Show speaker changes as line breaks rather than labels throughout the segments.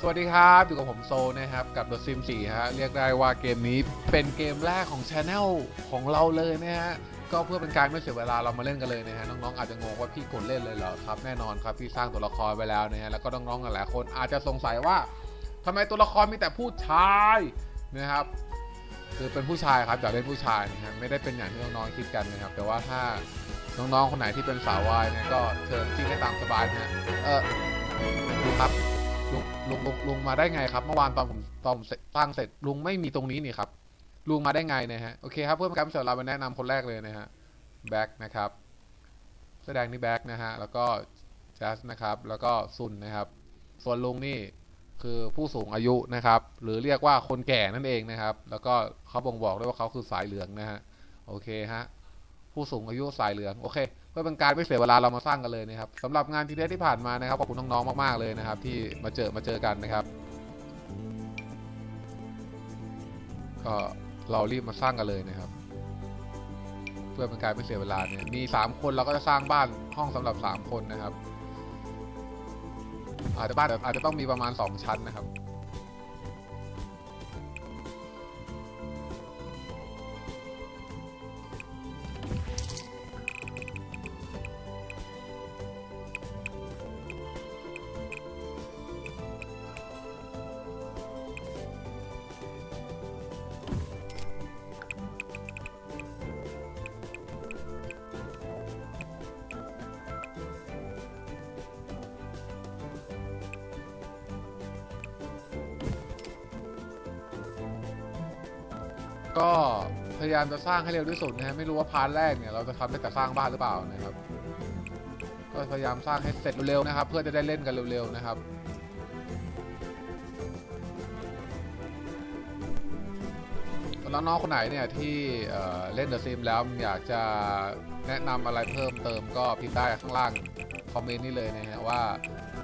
สวัสดีครับ อยู่กับผมโซนะครับ กับ The Sim 4ฮะ เรียกได้ว่าเกมนี้เป็นเกมแรกของช anel ของเราเลยนะฮะ ก็เพื่อเป็นการไม่เสียเวลาเรามาเล่นกันเลยนะฮะ น้องๆอาจจะงงว่าพี่กดเล่นเลยเหรอครับ แน่นอนครับ พี่สร้างตัวละครไปแล้วนะฮะ แล้วก็น้องๆหลายๆคนอาจจะสงสัยว่าทำไมตัวละครมีแต่ผู้ชายนะครับ คือเป็นผู้ชายครับอยากเล่นผู้ชายนะฮะ ไม่ได้เป็นอย่างที่น้องๆคิดกันนะครับ แต่ว่าถ้าน้องๆคนไหนที่เป็นสาววายเนี่ยก็เชิญจิ้งได้ตามสบายนะฮะ เออดูครับ ลุงลุงลุงมาได้ไงครับ เมื่อวานตอนผมตอนผมตั้งเสร็จลุงไม่มีตรงนี้นี่ครับลุงมาได้ไงนะฮะโอเคครับเพื่อนการไม่เสียเวลาไปแนะนำคนแรกเลยนะฮะแบ็กนะครับแสดงนี่แบ็กนะฮะแล้วก็แจสนะครับแล้วก็ซุนนะครับ ส่วนลุงนี่คือผู้สูงอายุนะครับ หรือเรียกว่าคนแก่นั่นเองนะครับ แล้วก็เขาบ่งบอกด้วยว่าเขาคือสายเหลืองนะฮะโอเคฮะผู้สูงอายุสายเหลืองโอเค เพื่อเป็นการไม่เสียเวลาเรามาสร้างกันเลยนะครับสำหรับงานทีเดที่ผ่านมานะครับขอบคุณน้องๆมากๆเลยนะครับ ที่มาเจอมาเจอกันนะครับ ก็เรารีบมาสร้างกันเลยนะครับ เพื่อเป็นการไม่เสียเวลาเนี่ยมีสามคนเราก็จะสร้างบ้านห้องสำหรับสามคนนะครับอาจจะบ้านอาจจะต้องมีประมาณสองชั้นนะครับ พยายามจะสร้างให้เร็วที่สุดนะฮะไม่รู้ว่าพาร์ทแรกเนี่ยเราจะทำได้แต่สร้างบ้านหรือเปล่านะครับ ก็พยายามสร้างให้เสร็จเร็วๆนะครับ เพื่อจะได้เล่นกันเร็วๆนะครับแล้วน้องคนไหนเนี่ยที่เอ่อเล่น The Sim แล้วอยากจะแนะนำอะไรเพิ่มเติมก็พิมพ์ได้ข้างล่างคอมเมนต์นี่เลยนะฮะว่า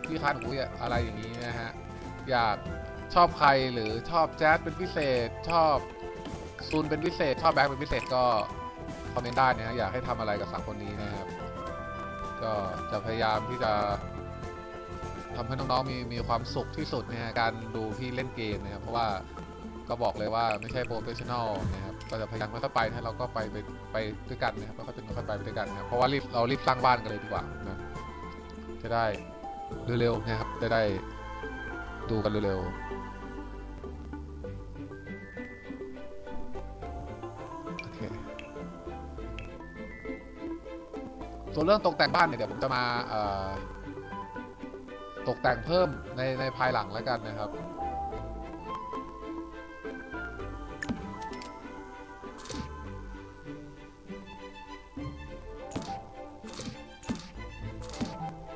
พี่คันหูยอะไรอย่างนี้นะฮะอยากชอบใครหรือชอบแจ๊สเป็นพิเศษชอบ ซูนเป็นพิเศษชอบแบ็คเป็นพิเศษก็คอมเมนต์ได้นะฮะอยากให้ทำอะไรกับสามคนนี้นะครับ ก็จะพยายามที่จะทำให้น้องๆมีมีความสุขที่สุดนะฮะการดูพี่เล่นเกมนะครับ เพราะว่าก็บอกเลยว่าไม่ใช่โปรเฟชชั่นอลนะครับก็จะพยายามค่อยๆไปนะเราก็ไปไปไปด้วยกันนะครับค่อยๆเป็นค่อยๆไปไปด้วยกันนะครับเพราะว่ารีบเรารีบสร้างบ้านกันเลยดีกว่านะจะได้เร็วๆนะครับจะได้ดูกันเร็วๆ ส่วนเรื่องตกแต่งบ้านเนี่ยเดี๋ยวผมจะมาตกแต่งเพิ่มในในภายหลังแล้วกันนะครับ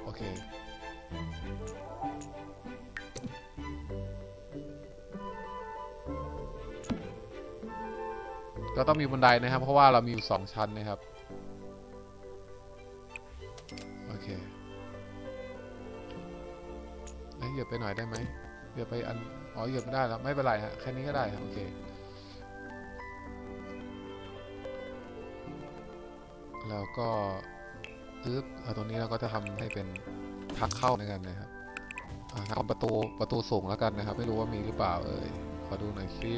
โอเค ก็ต้องมีบันไดนะครับ เพราะว่าเรามีอยู่สองชั้นนะครับ ไปหน่อยได้ไหมเหยียบไปอันอ๋อเหยียบไม่ได้แล้วไม่เป็นไรฮะแค่นี้ก็ได้ครับโอเคแล้วก็ปึ๊บเอาตรงนี้เราก็จะทำให้เป็นทางเข้าในกันนะครับอ่าทำประตูประตูสูงแล้วกันนะครับ ไม่รู้ว่ามีหรือเปล่าเอ่ยขอดูหน่อยสิ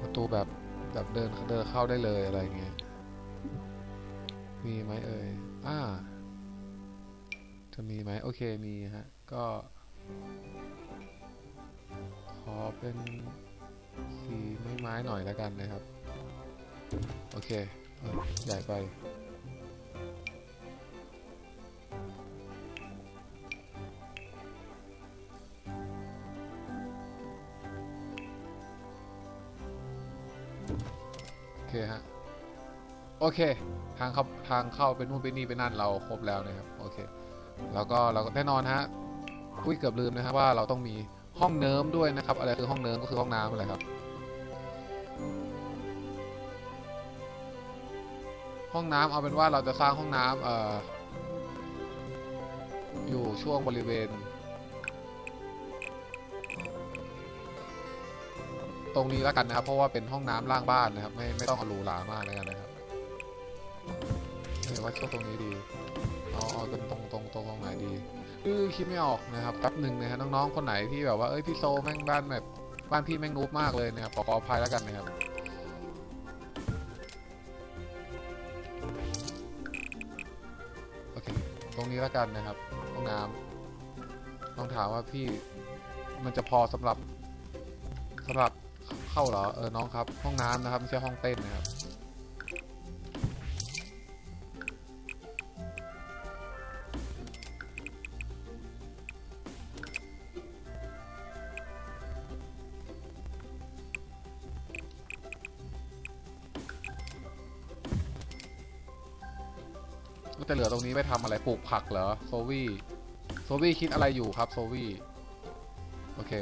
ประตูแบบแบบเดินเดินเข้าได้เลยอะไรเงี้ยมีไหมเอ่ยอ่าจะมีไหมโอเคมีฮะก็ ขอเป็นสีไม้ๆหน่อยแล้วกันนะครับ โอเคใหญ่ไปโอเคฮะโอเคทางเข้าทางเข้าเป็นนู่นเป็นนี่เป็นนั่นเราครบแล้วนะครับโอเค แล้วก็เราก็แน่นอนฮะ อุ้ยเกือบลืมนะครับว่าเราต้องมีห้องเนิร์มด้วยนะครับ อะไรคือห้องเนิร์มก็คือห้องน้ำอะไรครับ ห้องน้ำเอาเป็นว่าเราจะสร้างห้องน้ำเอ่ออยู่ช่วงบริเวณ ตรงนี้แล้วกันนะครับ เพราะว่าเป็นห้องน้ำล่างบ้านนะครับ ไม่ไม่ต้องอาหรูหรามากเลยกันนะครับเออว่าช่วงตรงนี้ดีเอาเอาตรงตรงตรงตรงไหนดี คือคิดไม่ออกนะครับแป๊บหนึ่งนะฮะน้องๆคนไหนที่แบบว่าเอ้ยพี่โซแม่งบ้านแบบบ้านพี่แม่งนูบมากเลยนะครับขอขออภัยแล้วกันนะครับโอเคตรงนี้แล้วกันนะครับห้องน้ำต้องถามว่าพี่มันจะพอสำหรับสำหรับเข้าเหรอเออน้องครับ ห้องน้ำนะครับไม่ใช่ห้องเต้นนะครับ ตรงนี้ไปทำอะไรปลูกผักเหรอโซวี่โซวี่คิดอะไรอยู่ครับโซวี่โอเค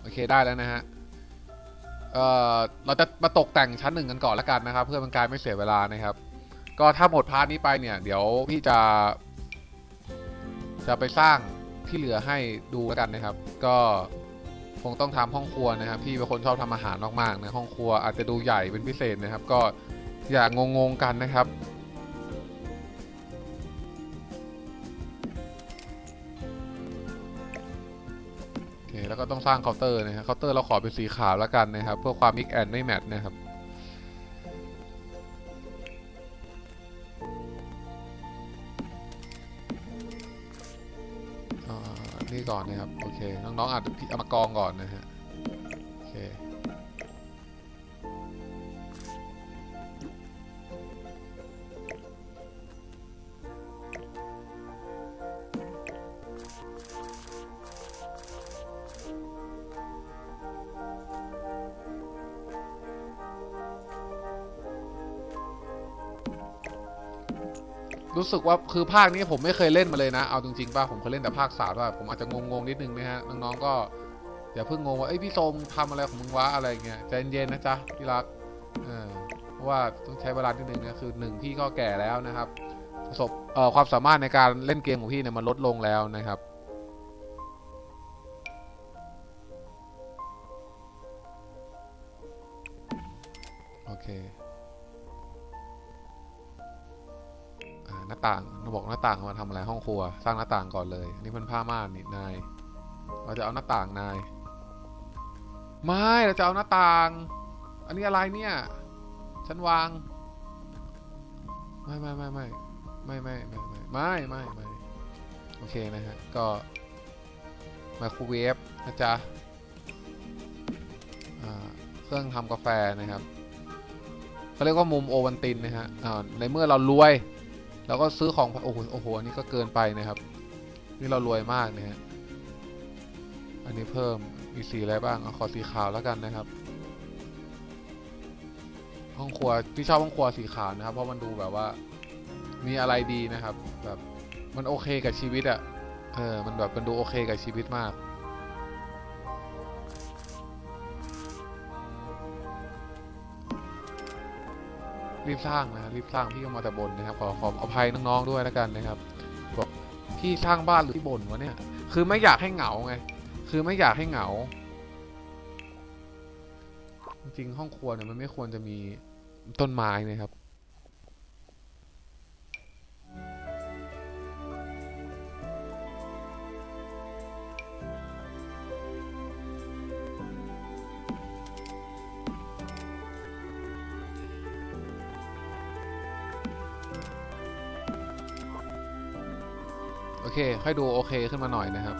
โอเคได้แล้วนะฮะเอ่อเราจะมาตกแต่งชั้นหนึ่งกันก่อนล้วกันนะครับ เพื่อเป็นการไม่เสียเวลานะครับ ก็ถ้าหมดพาร์ทนี้ไปเนี่ย เดี๋ยวพี่จะ จะไปสร้างที่เหลือให้ดูแล้วกันนะครับ ก็คงต้องทำห้องครัวนะครับ พี่เป็นคนชอบทำอาหารมากๆนะห้องครัวอาจจะดูใหญ่เป็นพิเศษนะครับ ก็อย่างงงๆกันนะครับ ก็ต้องสร้างเคาน์เตอร์นะฮะเคาน์เตอร์เราขอเป็นสีขาวแล้วกันนะครับ เพื่อความมิกแอนไม่แมทนะครับอ่านี่ก่อนนะครับ โอเค น้องๆอาจจะเอามากองก่อนนะฮะ โอเค สึกว่าคือภาคนี้ผมไม่เคยเล่นมาเลยนะ เอาจริงๆป่ะผมเคยเล่นแต่ภาคสามว่าผมอาจจะงงๆนิดนึงนะฮะน้องๆก็อย่าเพิ่งงงว่าเอ้ยพี่โซมทำอะไรของมึงวะอะไรเงี้ยใจเย็นๆนะจ๊ะพี่รักเออเพราะว่าต้องใช้เวลานิดนึงนะคือหนึ่งพี่ก็แก่แล้วนะครับประสบเอ่อความสามารถในการเล่นเกมของพี่เนี่ยมันลดลงแล้วนะครับโอเค น้าต่างเราบอกหน้าต่างมาทำอะไรห้องครัว สร้างหน้าต่างก่อนเลยอันนี่มันผ้าม่านนี่นาย เราจะเอาหน้าต่างนาย ไม่เราจะเอาหน้าต่าง อันนี้อะไรเนี่ยฉันวาง ไม่ไม่ไม่ไม่ไม่ไม่ไม่ไม่ไม่ไม่ไม่โอเคนะฮะก็ไมโครเวฟนะจ๊ะเครื่องทำกาแฟนะครับเขาเรียกว่ามุมโอวันตินนะฮะอ่าในเมื่อเรารวย แล้วก็ซื้อของโอ้โหโอ้โหอันนี้ก็เกินไปนะครับ นี่เรารวยมากนะฮะอันนี้เพิ่มมีสีอะไรบ้างเอาขอสีขาวแล้วกันนะครับ ห้องครัวพี่ชอบห้องครัวสีขาวนะครับ เพราะมันดูแบบว่า มีอะไรดีนะครับ แบบมันโอเคกับชีวิตอะ่ะเออมันแบบมันดูโอเคกับชีวิตมาก รีบสร้างนะรีบสร้างพี่ก็มาแต่บนนะครับขอขออภัยน้องๆด้วยแล้วกันนะครับบอกพี่สร้างบ้านหรือที่บนวะเนี่ย คือไม่อยากให้เหงาไง คือไม่อยากให้เหงา จริงห้องครัวเนี่ยมันไม่ควรจะมีต้นไม้นะครับ เคให้ดูโอเคขึ้นมาหน่อยนะครับ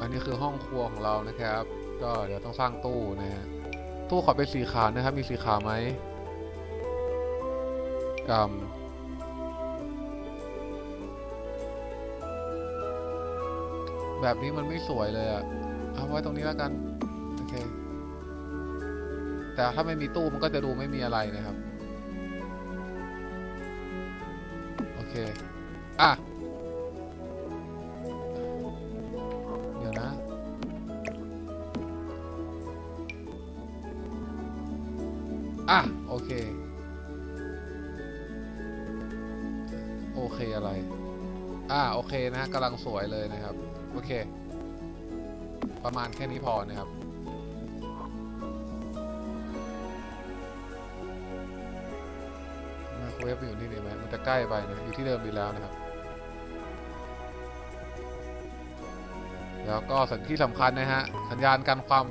อันนี้คือห้องครัวของเรานะครับ ก็เดี๋ยวต้องสร้างตู้นะฮะ ตู้ขอเป็นสีขาวนะครับ มีสีขาวไหมกำแบบนี้มันไม่สวยเลยอะเอาไว้ตรงนี้แล้วกัน โอเค แต่ถ้าไม่มีตู้มันก็จะดูไม่มีอะไรนะครับ เค อะ เดี๋ยวนะ อะ โอเค โอเคอะไร อะ โอเคนะฮะกำลังสวยเลยนะครับ โอเค ประมาณแค่นี้พอนะครับ เวฟอยู่นี่ดีไหมมันจะใกล้ไปนะอยู่ที่เดิมดีแล้วนะครับ แล้วก็สัญที่สำคัญนะฮะสัญญาณการความ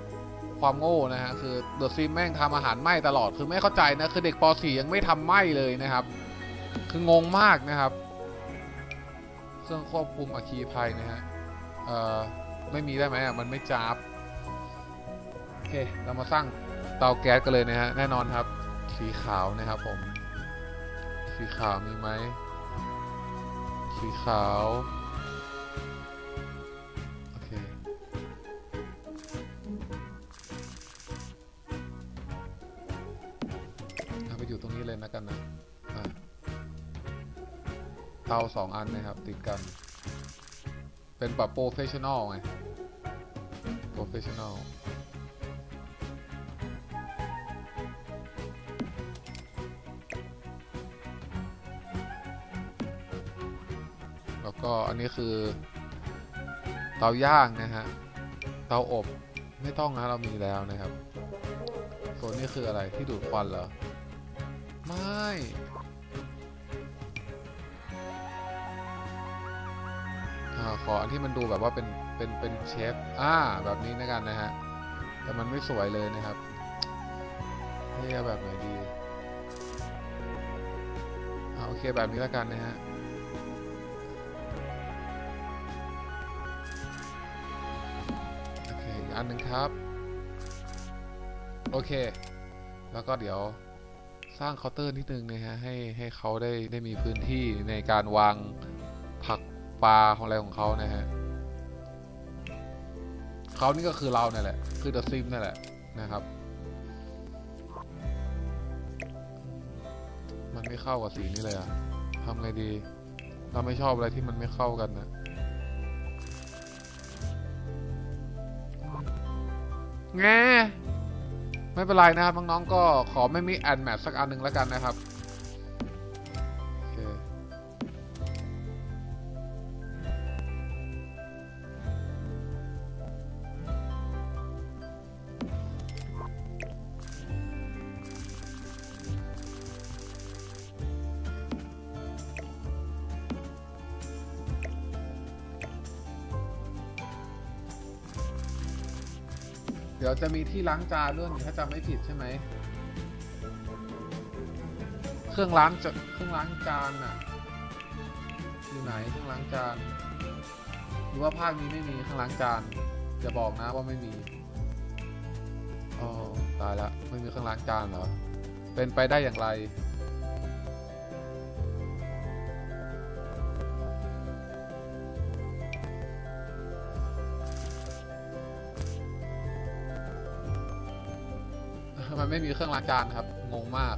ความโง่นะฮะคือเดอะซิมแม่งทำอาหารไหม้ตลอดคือไม่เข้าใจนะคือเด็กป .4 ยังไม่ทำไหม้เลยนะครับ คืองงมากนะครับเครื่องควบคุมอัคคีภัยนะฮะเอ่อไม่มีได้ไหมอะมันไม่จับโอเคเรามาสร้างเตาแก๊สกันเลยนะฮะแน่นอนครับสีขาวนะครับผม สีขาวมีไหม สีขาว โอเค เอาไปอยู่ตรงนี้เลยนะกันนะอะเตาสองอันนะครับ ติดกัน เป็นแบบโปรเฟชชั่นอลไง โปรเฟชชั่นอล ก็อันนี้คือ เตาย่างนะฮะ เตาอบไม่ต้องนะเรามีแล้วนะครับส่วนนี้คืออะไรที่ดูดควันเหรอ ไม่ ขออันที่มันดูแบบว่าเป็นเป็นเป็นเชฟ อ่า แบบนี้นะกันนะฮะ แต่มันไม่สวยเลยนะครับเฮ้ยแบบไหนดีอ่าโอเคแบบนี้แล้วกันนะฮะ อันหนึ่งครับ โอเค แล้วก็เดี๋ยวสร้างเคาน์เตอร์นิดนึงนะฮะให้ให้เขาได้ได้มีพื้นที่ในการวางผักปลาของอะไรของเขานะฮะเขานี่ก็คือเราเนี่ยแหละ คือเดอะซิมนั่นแหละนะครับ มันไม่เข้ากับสีนี้เลยอะทำไงดี เราไม่ชอบอะไรที่มันไม่เข้ากันนะ แงไม่เป็นไรนะครับน้องๆก็ขอไม่มีแอนแมทสักอันหนึ่งแล้วกันนะครับ ดี๋ยวจะมีที่ล้างจานด้วยถ้าจำไม่ผิดใช่ไหม เครื่องล้างจะเครื่องล้างจานอะอยู่ไหนเครื่องล้างจาน หรือว่าภาคนี้ไม่มีเครื่องล้างจานจะบอกนะว่าไม่มีอ๋อตายละไม่มีเครื่องล้างจานเหรอ เป็นไปได้อย่างไร มันไม่มีเครื่องล้างจานครับ งงมาก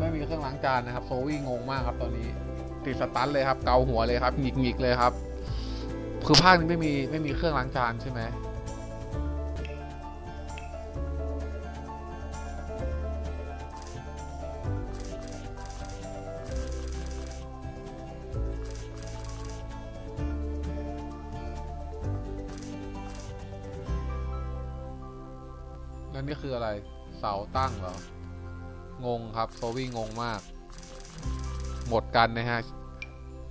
ไม่มีเครื่องล้างจานนะครับโซวี่งงมากครับตอนนี้ ติดสตันเลยครับ เกาหัวเลยครับหงิกหงิกๆเลยครับ คือภาคนี้ไม่มีไม่มีเครื่องล้างจานใช่ไหม นี่คืออะไร เสาตั้งเหรอ งงครับโซวี่งงมาก หมดกันนะฮะ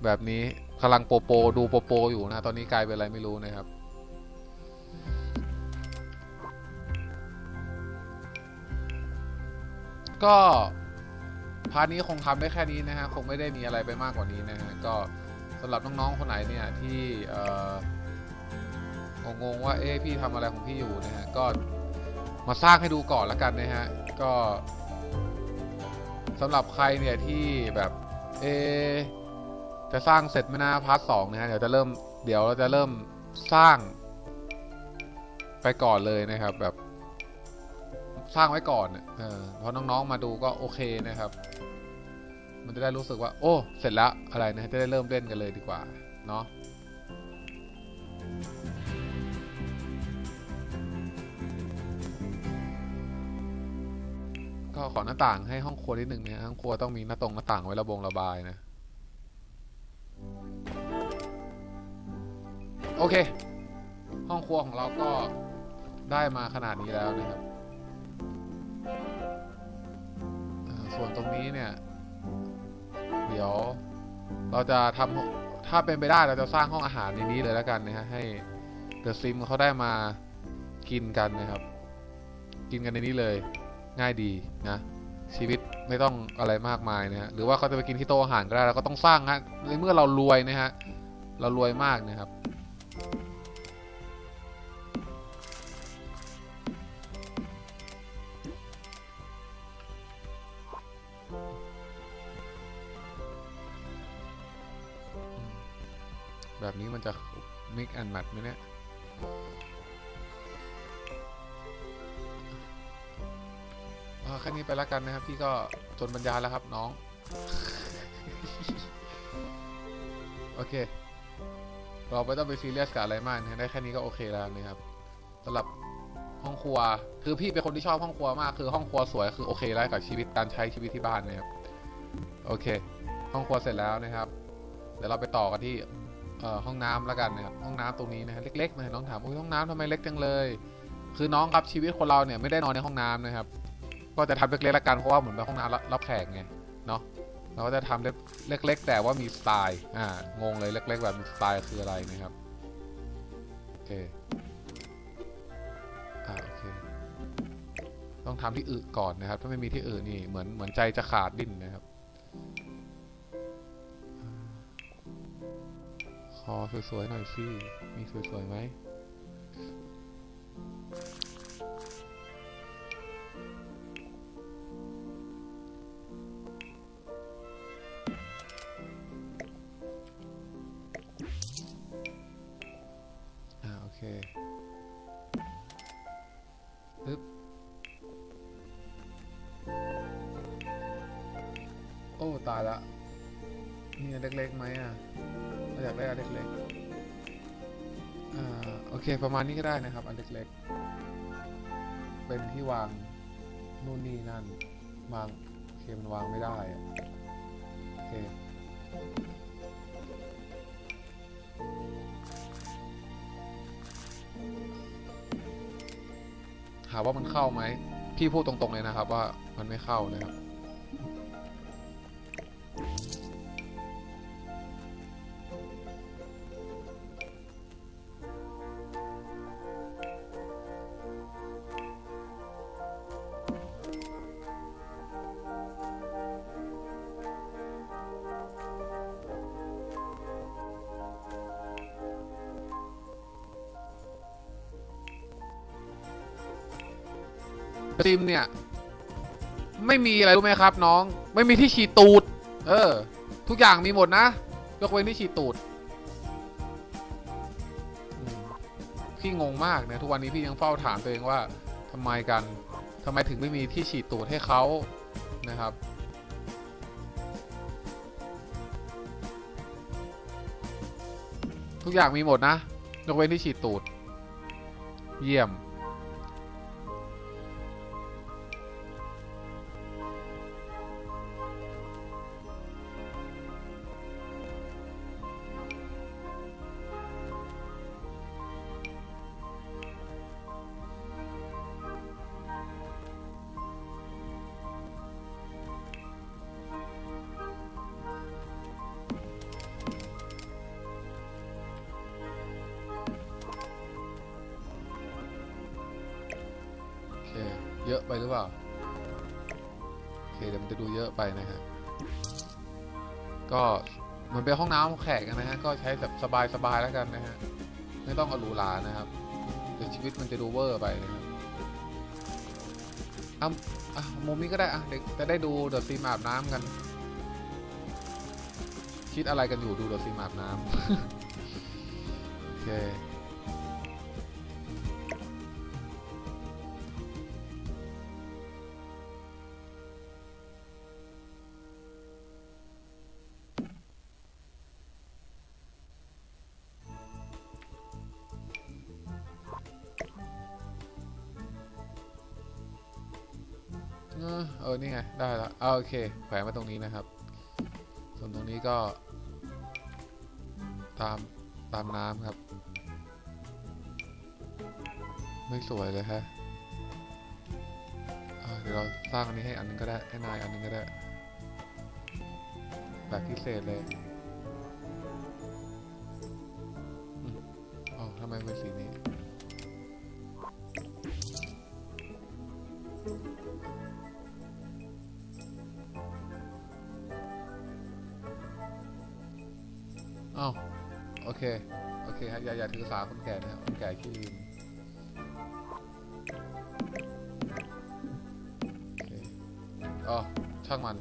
แบบนี้กำลังโปโป ดูโปโป อยู่นะ ตอนนี้กลายเป็นอะไรไม่รู้นะครับ ก็พาร์ทนี้คงทำได้แค่นี้นะฮะ คงไม่ได้มีอะไรไปมากกว่านี้นะฮะ ก็สำหรับน้องๆ คนไหนเนี่ยที่งงว่าเอ๊ะพี่ทำอะไรของพี่อยู่นะฮะ ก็ มาสร้างให้ดูก่อนล้วกันนะฮะ ก็สำหรับใครเนี่ยที่แบบเอจะสร้างเสร็จไม่นาพาร์ทสองนะฮะเดี๋ยวจะเริ่มเดี๋ยวเราจะเริ่มสร้าง ไปก่อนเลยนะครับ แบบ สร้างไว้ก่อนเออเพราะน้องๆมาดูก็โอเคนะครับ มันจะได้รู้สึกว่า โอ้ เสร็จแล้วอะไรนะจะได้เริ่มเล่นกันเลยดีกว่า เนาะ ขอหน้าต่างให้ห้องครัวนิดหนึ่งนะห้องครัวต้องมีหน้าตรงหน้าต่างไว้ระบงระบายนะ โอเค ห้องครัวของเราก็ได้มาขนาดนี้แล้วนะครับ ส่วนตรงนี้เนี่ย เดี๋ยวเราจะทำถ้าเป็นไปได้เราจะสร้างห้องอาหารในนี้เลยแล้วกันนะฮะให้เดอะซิมเขาได้มากินกันนะครับ กินกันในนี้เลย ง่ายดีนะชีวิตไม่ต้องอะไรมากมายนะฮะหรือว่าเขาจะไปกินที่โต๊ะอาหารก็ได้เราก็ต้องสร้างฮะในเมื่อเรารวยนะฮะเรารวยมากนะครับ แบบนี้มันจะ mix and match ไหมเนี่ย แค่นี้ไปแล้วกันนะครับ พี่ก็จนบรรยายแล้วครับน้อง โอเค เราไม่ต้องไปซีเรียสกับอะไรมากนะได้แค่นี้ก็โอเคแล้วนะครับสำหรับห้องครัว คือพี่เป็นคนที่ชอบห้องครัวมาก คือห้องครัวสวยคือโอเคแล้วกับชีวิตการใช้ชีวิตที่บ้านนะครับ โอเค ห้องครัวเสร็จแล้วนะครับ เดี๋ยวเราไปต่อกันที่ห้องน้ำแล้วกันนะครับ ห้องน้ำตรงนี้นะฮะเล็กๆนะน้องถามอุ้ยห้องน้ำทำไมเล็กจังเลย คือน้องครับชีวิตคนเราเนี่ยไม่ได้นอนในห้องน้ำนะครับ ก็จะทำเล็กๆละกันเพราะว่าเหมือนเป็นห้องน้ำรับแขกไงเนาะเราก็จะทำเล็กๆ แต่ว่ามีสไตล์อ่างงเลยเล็ก ๆ แบบมีสไตล์คืออะไรนะครับโอเคอ่าโอเคต้องทำที่อึก่อนนะครับ ถ้าไม่มีที่อึนี่เหมือนเหมือนใจจะขาดดิ้นนะครับขอสวยๆหน่อยสิมีสวยๆไหม มาณนี้ก็ได้นะครับ อันเล็กๆ เป็นที่วางนู่นนี่นั่นวางโอเคมันวางไม่ได้อะโอเคถามว่ามันเข้าไหม พี่พูดตรงๆเลยนะครับ ว่ามันไม่เข้านะครับ ซิมเนี่ย ไม่มีอะไรรู้ไหมครับ น้อง ไม่มีที่ฉีดตูด เออ ทุกอย่างมีหมดนะยกเว้นที่ฉีดตูดพี่งงมากนะทุกวันนี้พี่ยังเฝ้าถามตัวเองว่าทำไมกันทำไมถึงไม่มีที่ฉีดตูดให้เขานะครับทุกอย่างมีหมดนะ ยกเว้นที่ฉีดตูด เยี่ยม เยอะไปหรือเปล่า โอเคเดี๋ยวมันจะดูเยอะไปนะฮะ ก็เหมือนเป็นห้องน้ำแขกนะฮะ ก็ใช้แบบสบายๆแล้วกันนะฮะ ไม่ต้องเอาหรูหรานะครับเดี๋ยวชีวิตมันจะดูเวอร์ไปนะครับอะอะมุมนี้ก็ได้อะเด็กจะได้ดูเดอะซีมอาบน้ำกัน คิดอะไรกันอยู่ดูเดอะซีมอาบน้ำโอเค นี่ไง ได้แล้วเอาโอเค แขวนไว้ตรงนี้นะครับ ส่วนตรงนี้ก็ ตามตามน้ำครับ ไม่สวยเลยฮะเดี๋ยวเราสร้างอันนี้ให้อันนึงก็ได้ให้นายอันนึงก็ได้ แบบพิเศษเลยอ๋อทำไมเป็นสีนี้ เค โอเคฮะอย่าอย่าถือสาคนแก่นะครับคนแก่ขี้ลืมโอเอ๋อช่างมัน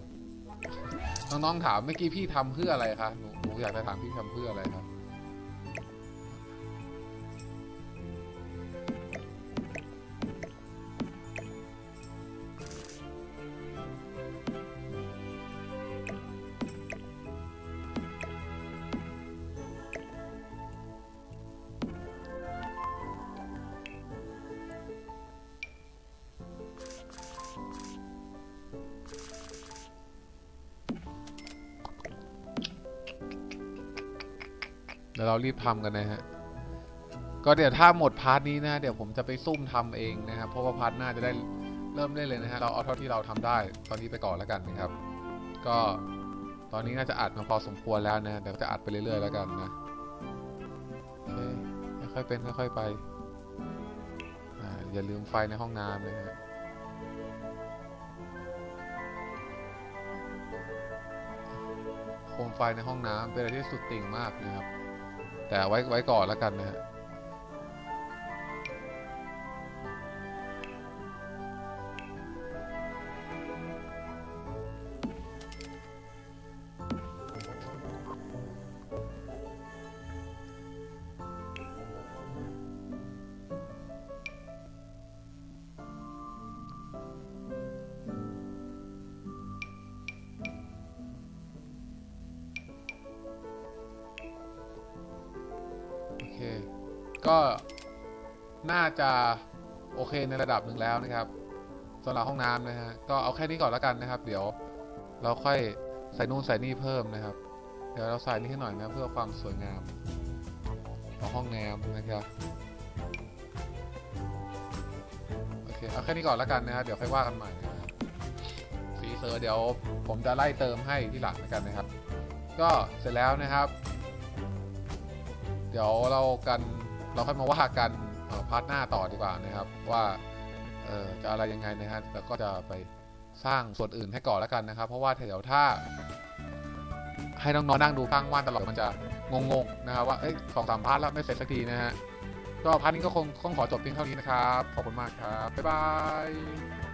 น้องๆถามเมื่อกี้พี่ทำเพื่ออะไรคะหนูหนูอยากจะถามพี่ทำเพื่ออะไรครับ ยวเรารีบทำกันนะฮะ ก็เดี๋ยวถ้าหมดพาร์ทนี้นะ เดี๋ยวผมจะไปซุ่มทำเองนะครับ เพราะว่าพาร์ทหน้าจะได้เริ่มเล่นเลยนะฮะ เราเอาเท่าที่เราทำได้ ตอนนี้ไปก่อนแล้วกันนะครับ ก็ตอนนี้น่าจะอัดมาพอสมควรแล้วนะเดี๋ยวจะอัดไปเรื่อยๆแล้วกันนะโอเคค่อยๆเป็นค่อยๆไปอ่าอย่าลืมไฟในห้องน้ำนะฮะโคมไฟในห้องน้ำเป็นอะไรที่สุดติ่งมากนะครับ แต่ไว้ไว้ก่อนแล้วกันนะฮะ หนึ่งแล้วนะครับสำหรับห้องน้ำนะฮะก็เอาแค่นี้ก่อนแล้วกันนะครับ เดี๋ยวเราค่อยใส่นู่นใส่นี่เพิ่มนะครับ เดี๋ยวเราใส่นี่ให้หน่อยนะ เพื่อความสวยงามของห้องน้ำนะครับโอเคเอาแค่นี้ก่อนแล้วกันนะครับเดี๋ยวค่อยว่ากันใหม่นะครับสีเซอร์เดี๋ยวผมจะไล่เติมให้ที่หลังแล้วกันนะครับ ก็เสร็จแล้วนะครับ เดี๋ยวเรากันเราค่อยมาว่ากันพาร์ทหน้าต่อดีกว่านะครับ ว่า เออจะอะไรยังไงนะฮะแล้วก็จะไปสร้างส่วนอื่นให้ก่อนแล้วกันนะครับ เพราะว่าเดี๋ยวถ้า ให้น้องๆนั่งดูข้างว่านตลอดมันจะงงๆนะครับว่าเอ้ยสองสามพาร์ทแล้วไม่เสร็จสักทีนะฮะก็พาร์ทนี้ก็คงคงขอจบเพียงเท่านี้นะครับ ขอบคุณมากครับ บ๊ายบาย